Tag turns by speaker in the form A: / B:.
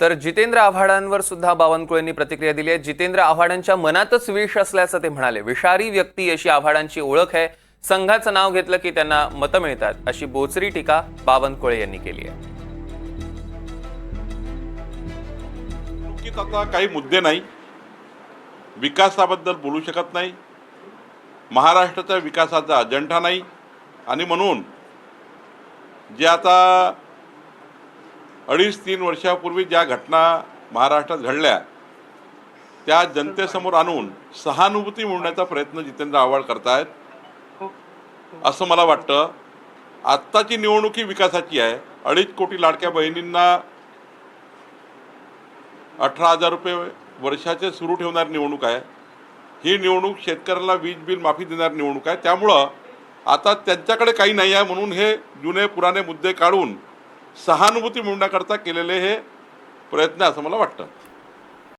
A: तर जितेंद्र आव्हाडांवर सुद्धा बावनकुळेंनी प्रतिक्रिया दिली आहे. जितेंद्र आव्हाडांच्या मनातच विष असल्याचं ते म्हणाले. विषारी व्यक्ती अशी आव्हाडांची ओळख आहे. संघाचं नाव घेतलं की त्यांना मतं मिळतात अशी बोचरी टीका बावनकुळे यांनी केली आहे.
B: आता काही मुद्दे नाही. विकासाबद्दल बोलू शकत नाही. महाराष्ट्राच्या विकासाचा अजंठा नाही. आणि म्हणून जे आता अडीच तीन वर्षापूर्वी ज्या घटना महाराष्ट्रात घडल्या त्या जनतेसमोर आणून सहानुभूती मिळवण्याचा प्रयत्न जितेंद्र आव्हाड करतायत. असं मला वाटतं आत्ताची निवडणूक ही विकासाची आहे. अडीच कोटी लाडक्या बहिणींना अठरा हजार रुपये वर्षाचे सुरू ठेवणारी निवडणूक आहे. ही निवडणूक शेतकऱ्याला वीज बिल माफी देणारी निवडणूक आहे. त्यामुळं आता त्यांच्याकडे काही नाही आहे म्हणून हे जुने पुराणे मुद्दे काढून सहानुभूती मिळवण्याकरता केलेले हे प्रयत्न असं मला वाटतं.